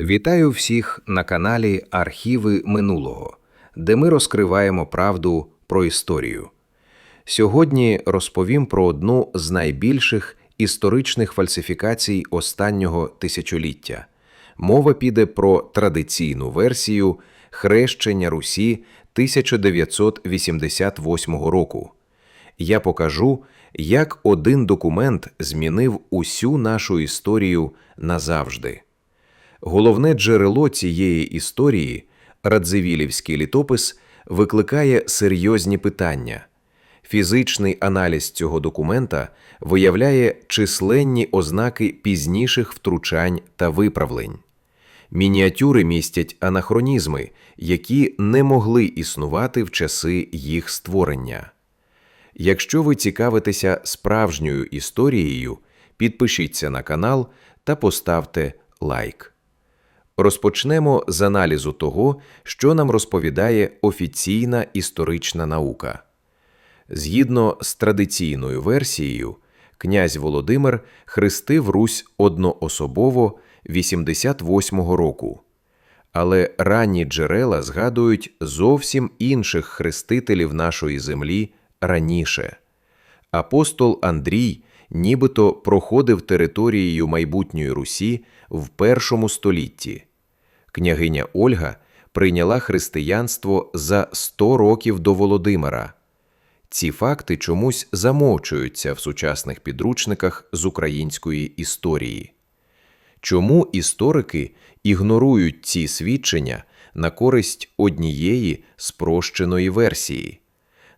Вітаю всіх на каналі Архіви минулого, де ми розкриваємо правду про історію. Сьогодні розповім про одну з найбільших історичних фальсифікацій останнього тисячоліття. Мова піде про традиційну версію хрещення Русі 1988 року. Я покажу, як один документ змінив усю нашу історію назавжди. Головне джерело цієї історії, Радзивілівський літопис, викликає серйозні питання. Фізичний аналіз цього документа виявляє численні ознаки пізніших втручань та виправлень. Мініатюри містять анахронізми, які не могли існувати в часи їх створення. Якщо ви цікавитеся справжньою історією, підпишіться на канал та поставте лайк. Розпочнемо з аналізу того, що нам розповідає офіційна історична наука. Згідно з традиційною версією, князь Володимир хрестив Русь одноособово 88-го року. Але ранні джерела згадують зовсім інших хрестителів нашої землі раніше. Апостол Андрій нібито проходив територією майбутньої Русі в першому столітті. Княгиня Ольга прийняла християнство за 100 років до Володимира. Ці факти чомусь замовчуються в сучасних підручниках з української історії. Чому історики ігнорують ці свідчення на користь однієї спрощеної версії?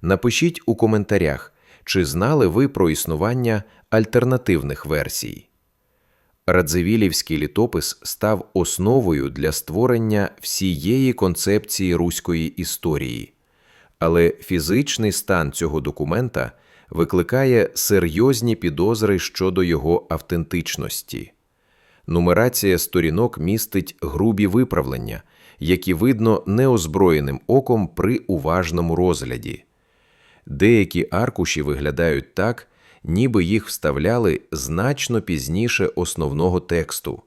Напишіть у коментарях, чи знали ви про існування альтернативних версій. Радзивілівський літопис став основою для створення всієї концепції руської історії, але фізичний стан цього документа викликає серйозні підозри щодо його автентичності. Нумерація сторінок містить грубі виправлення, які видно неозброєним оком при уважному розгляді. Деякі аркуші виглядають так, ніби їх вставляли значно пізніше основного тексту.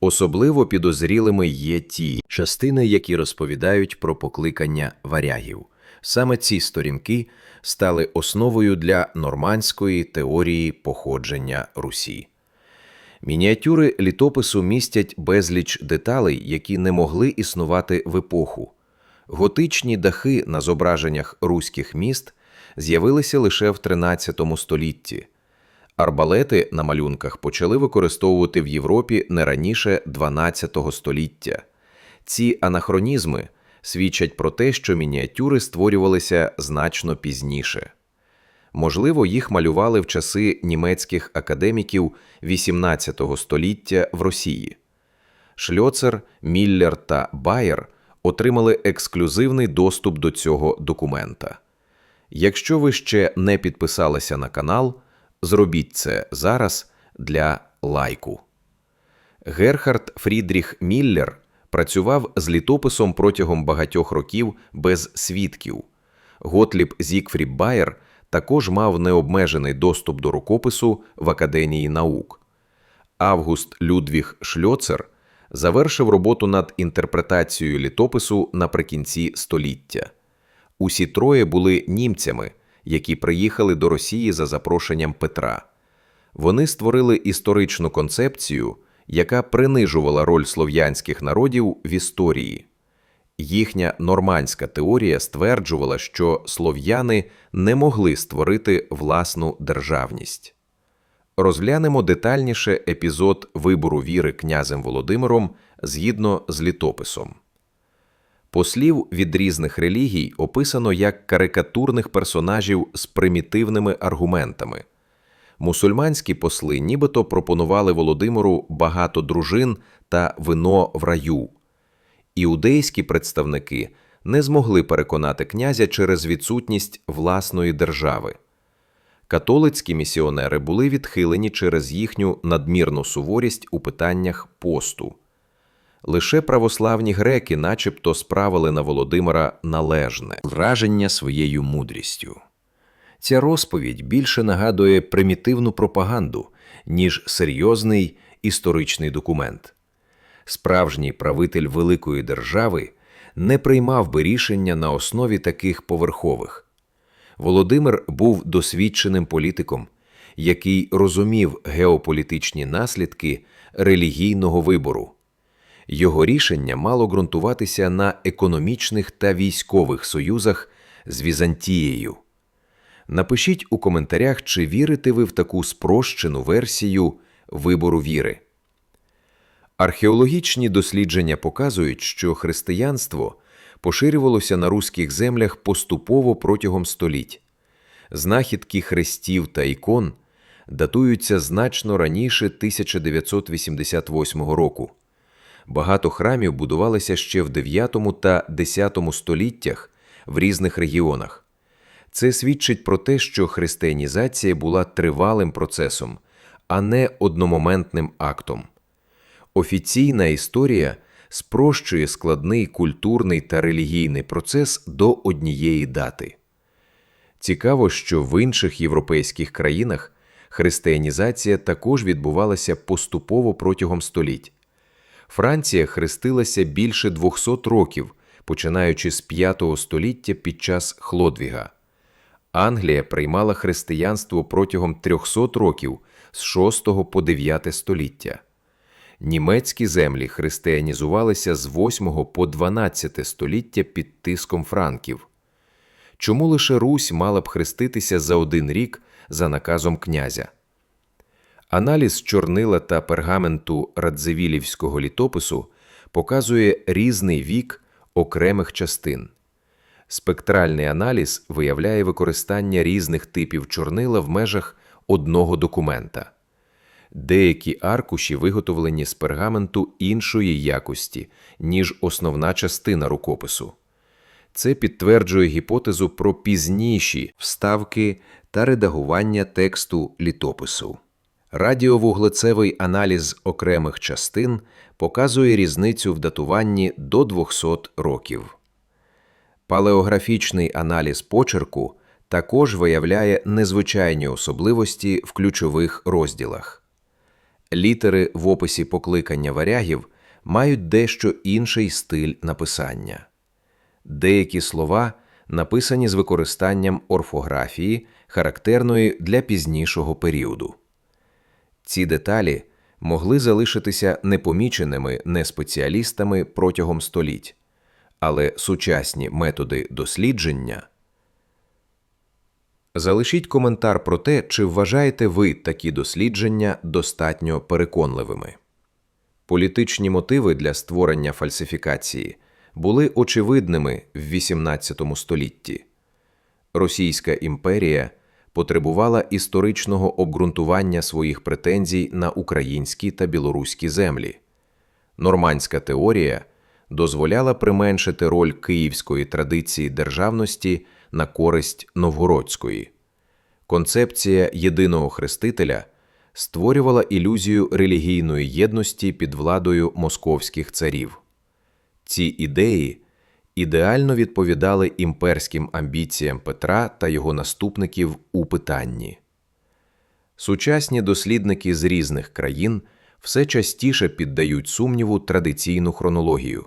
Особливо підозрілими є ті частини, які розповідають про покликання варягів. Саме ці сторінки стали основою для нормандської теорії походження Русі. Мініатюри літопису містять безліч деталей, які не могли існувати в епоху. Готичні дахи на зображеннях руських міст з'явилися лише в 13 столітті. Арбалети на малюнках почали використовувати в Європі не раніше 12 століття. Ці анахронізми свідчать про те, що мініатюри створювалися значно пізніше. Можливо, їх малювали в часи німецьких академіків XVIII століття в Росії. Шльоцер, Міллер та Байер отримали ексклюзивний доступ до цього документа. Якщо ви ще не підписалися на канал, зробіть це зараз для лайку. Герхард Фрідріх Міллер працював з літописом протягом багатьох років без свідків. Готліб Зікфрід Байер також мав необмежений доступ до рукопису в Академії наук. Август Людвіг Шльоцер завершив роботу над інтерпретацією літопису наприкінці століття. Усі троє були німцями, які приїхали до Росії за запрошенням Петра. Вони створили історичну концепцію, яка принижувала роль слов'янських народів в історії. Їхня нормандська теорія стверджувала, що слов'яни не могли створити власну державність. Розглянемо детальніше епізод вибору віри князем Володимиром згідно з літописом. Послів від різних релігій описано як карикатурних персонажів з примітивними аргументами. Мусульманські посли нібито пропонували Володимиру багато дружин та вино в раю. Іудейські представники не змогли переконати князя через відсутність власної держави. Католицькі місіонери були відхилені через їхню надмірну суворість у питаннях посту. Лише православні греки, начебто, справили на Володимира належне враження своєю мудрістю. Ця розповідь більше нагадує примітивну пропаганду, ніж серйозний історичний документ. Справжній правитель великої держави не приймав би рішення на основі таких поверхових. Володимир був досвідченим політиком, який розумів геополітичні наслідки релігійного вибору. Його рішення мало ґрунтуватися на економічних та військових союзах з Візантією. Напишіть у коментарях, чи вірите ви в таку спрощену версію вибору віри. Археологічні дослідження показують, що християнство поширювалося на руських землях поступово протягом століть. Знахідки хрестів та ікон датуються значно раніше 1988 року. Багато храмів будувалися ще в 9 та 10 століттях в різних регіонах. Це свідчить про те, що християнізація була тривалим процесом, а не одномоментним актом. Офіційна історія спрощує складний культурний та релігійний процес до однієї дати. Цікаво, що в інших європейських країнах християнізація також відбувалася поступово протягом століть. Франція хрестилася більше 200 років, починаючи з 5 століття під час Хлодвіга. Англія приймала християнство протягом 300 років з 6 по 9 століття. Німецькі землі християнізувалися з 8 по 12 століття під тиском франків. Чому лише Русь мала б хреститися за один рік за наказом князя? Аналіз чорнила та пергаменту Радзивілівського літопису показує різний вік окремих частин. Спектральний аналіз виявляє використання різних типів чорнила в межах одного документа. Деякі аркуші виготовлені з пергаменту іншої якості, ніж основна частина рукопису. Це підтверджує гіпотезу про пізніші вставки та редагування тексту літопису. Радіовуглецевий аналіз окремих частин показує різницю в датуванні до 200 років. Палеографічний аналіз почерку також виявляє незвичайні особливості в ключових розділах. Літери в описі покликання варягів мають дещо інший стиль написання. Деякі слова написані з використанням орфографії, характерної для пізнішого періоду. Ці деталі могли залишитися непоміченими неспеціалістами протягом століть, але сучасні методи дослідження. Залишіть коментар про те, чи вважаєте ви такі дослідження достатньо переконливими. Політичні мотиви для створення фальсифікації були очевидними в XVIII столітті. Російська імперія потребувала історичного обґрунтування своїх претензій на українські та білоруські землі. Нормандська теорія дозволяла применшити роль київської традиції державності на користь новгородської. Концепція єдиного хрестителя створювала ілюзію релігійної єдності під владою московських царів. Ці ідеї ідеально відповідали імперським амбіціям Петра та його наступників у питанні. Сучасні дослідники з різних країн все частіше піддають сумніву традиційну хронологію.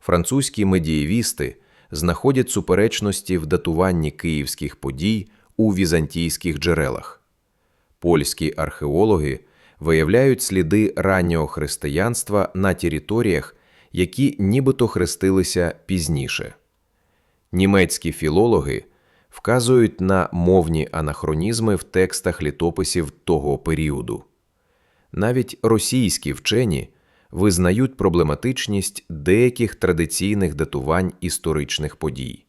Французькі медієвісти знаходять суперечності в датуванні київських подій у візантійських джерелах. Польські археологи виявляють сліди раннього християнства на територіях, які нібито хрестилися пізніше. Німецькі філологи вказують на мовні анахронізми в текстах літописів того періоду. Навіть російські вчені визнають проблематичність деяких традиційних датувань історичних подій.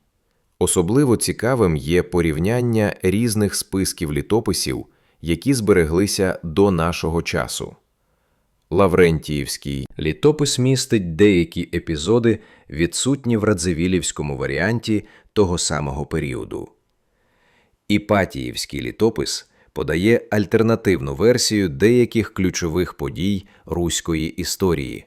Особливо цікавим є порівняння різних списків літописів, які збереглися до нашого часу. Лаврентіївський літопис містить деякі епізоди, відсутні в радзивілівському варіанті того самого періоду. Іпатіївський літопис подає альтернативну версію деяких ключових подій руської історії.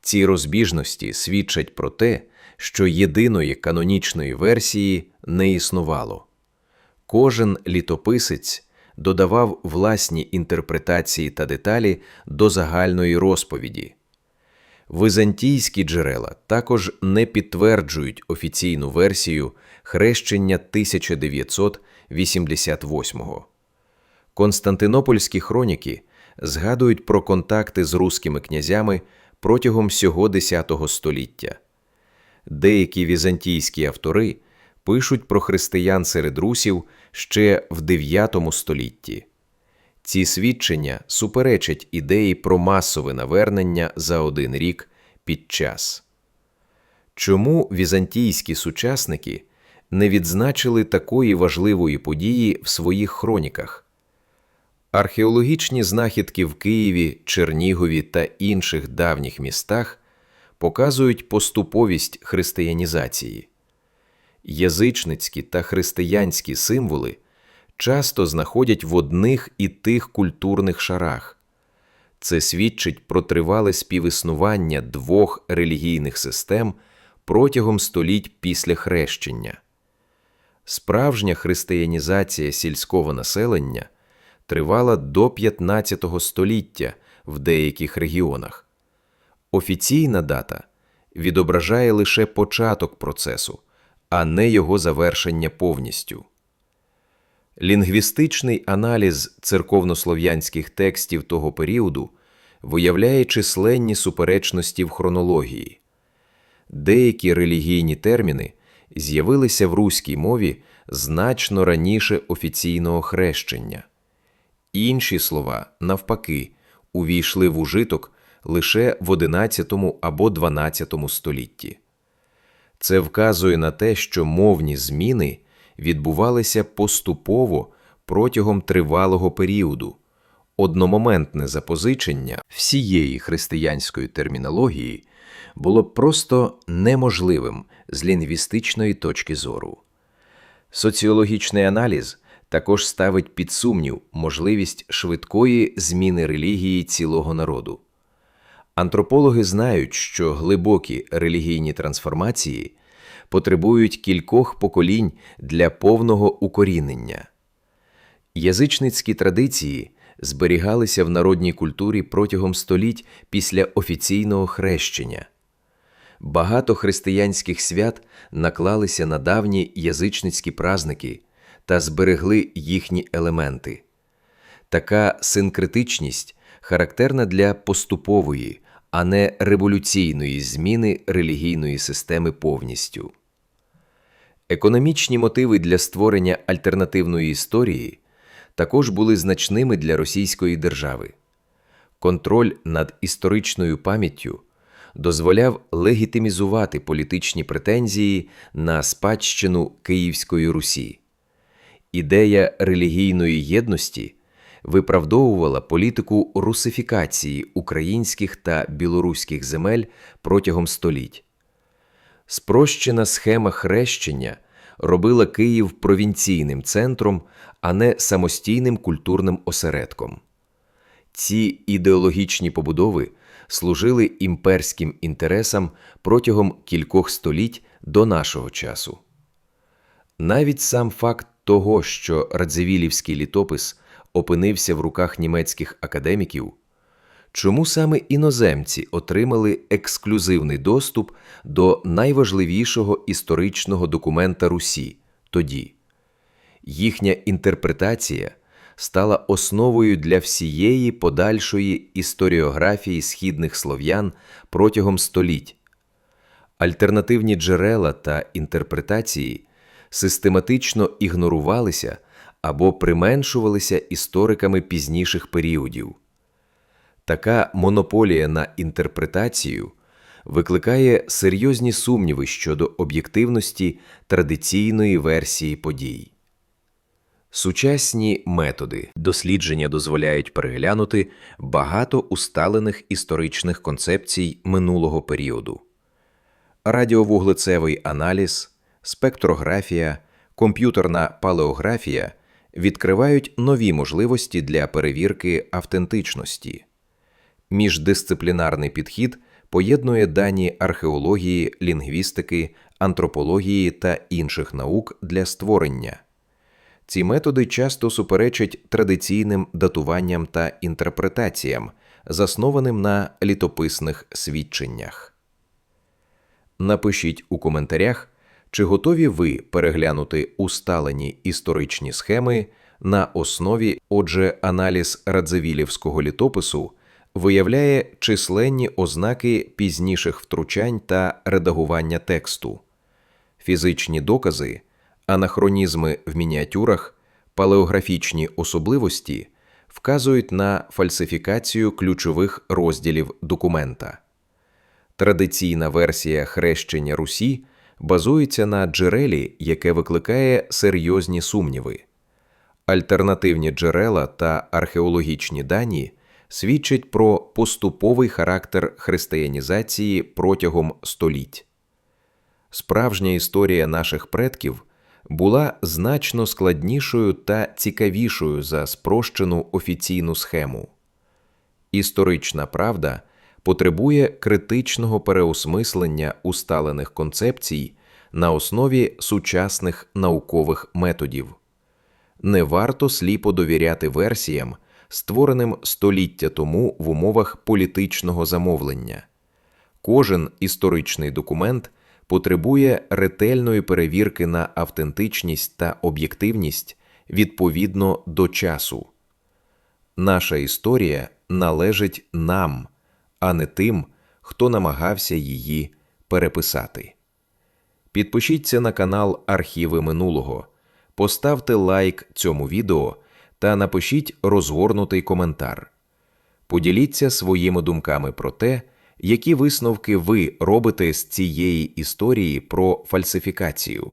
Ці розбіжності свідчать про те, що єдиної канонічної версії не існувало. Кожен літописець додавав власні інтерпретації та деталі до загальної розповіді. Византійські джерела також не підтверджують офіційну версію хрещення 1988-го. Константинопольські хроніки згадують про контакти з руськими князями протягом всього X століття. Деякі візантійські автори пишуть про християн серед русів ще в IX столітті. Ці свідчення суперечать ідеї про масове навернення за один рік під час. Чому візантійські сучасники не відзначили такої важливої події в своїх хроніках? Археологічні знахідки в Києві, Чернігові та інших давніх містах показують поступовість християнізації. Язичницькі та християнські символи часто знаходять в одних і тих культурних шарах. Це свідчить про тривале співіснування двох релігійних систем протягом століть після хрещення. Справжня християнізація сільського населення тривала до 15 століття в деяких регіонах. Офіційна дата відображає лише початок процесу, а не його завершення повністю. Лінгвістичний аналіз церковнослов'янських текстів того періоду виявляє численні суперечності в хронології. Деякі релігійні терміни з'явилися в руській мові значно раніше офіційного хрещення. Інші слова, навпаки, увійшли в ужиток лише в XI або XII столітті. Це вказує на те, що мовні зміни відбувалися поступово протягом тривалого періоду, одномоментне запозичення всієї християнської термінології було просто неможливим з лінгвістичної точки зору. Соціологічний аналіз також ставить під сумнів можливість швидкої зміни релігії цілого народу. Антропологи знають, що глибокі релігійні трансформації потребують кількох поколінь для повного укорінення. Язичницькі традиції зберігалися в народній культурі протягом століть після офіційного хрещення. Багато християнських свят наклалися на давні язичницькі празники та зберегли їхні елементи. Така синкретичність характерна для поступової, а не революційної зміни релігійної системи повністю. Економічні мотиви для створення альтернативної історії також були значними для Російської держави. Контроль над історичною пам'яттю дозволяв легітимізувати політичні претензії на спадщину Київської Русі. Ідея релігійної єдності виправдовувала політику русифікації українських та білоруських земель протягом століть. Спрощена схема хрещення робила Київ провінційним центром, а не самостійним культурним осередком. Ці ідеологічні побудови служили імперським інтересам протягом кількох століть до нашого часу. Навіть сам факт того, що Радзивілівський літопис опинився в руках німецьких академіків, чому саме іноземці отримали ексклюзивний доступ до найважливішого історичного документа Русі тоді. Їхня інтерпретація стала основою для всієї подальшої історіографії східних слов'ян протягом століть. Альтернативні джерела та інтерпретації систематично ігнорувалися або применшувалися істориками пізніших періодів. Така монополія на інтерпретацію викликає серйозні сумніви щодо об'єктивності традиційної версії подій. Сучасні методи дослідження дозволяють переглянути багато усталених історичних концепцій минулого періоду. Радіовуглецевий аналіз, спектрографія, комп'ютерна палеографія відкривають нові можливості для перевірки автентичності. Міждисциплінарний підхід поєднує дані археології, лінгвістики, антропології та інших наук для створення. Ці методи часто суперечать традиційним датуванням та інтерпретаціям, заснованим на літописних свідченнях. Напишіть у коментарях, чи готові ви переглянути усталені історичні схеми на основі, отже, аналіз Радзивілівського літопису виявляє численні ознаки пізніших втручань та редагування тексту, фізичні докази, анахронізми в мініатюрах, палеографічні особливості вказують на фальсифікацію ключових розділів документа. Традиційна версія хрещення Русі базується на джерелі, яке викликає серйозні сумніви. Альтернативні джерела та археологічні дані свідчать про поступовий характер християнізації протягом століть. Справжня історія наших предків була значно складнішою та цікавішою за спрощену офіційну схему. Історична правда потребує критичного переосмислення усталених концепцій на основі сучасних наукових методів. Не варто сліпо довіряти версіям, створеним століття тому в умовах політичного замовлення. Кожен історичний документ потребує ретельної перевірки на автентичність та об'єктивність відповідно до часу. Наша історія належить нам, а не тим, хто намагався її переписати. Підпишіться на канал Архіви минулого, поставте лайк цьому відео та напишіть розгорнутий коментар. Поділіться своїми думками про те, які висновки ви робите з цієї історії про фальсифікацію.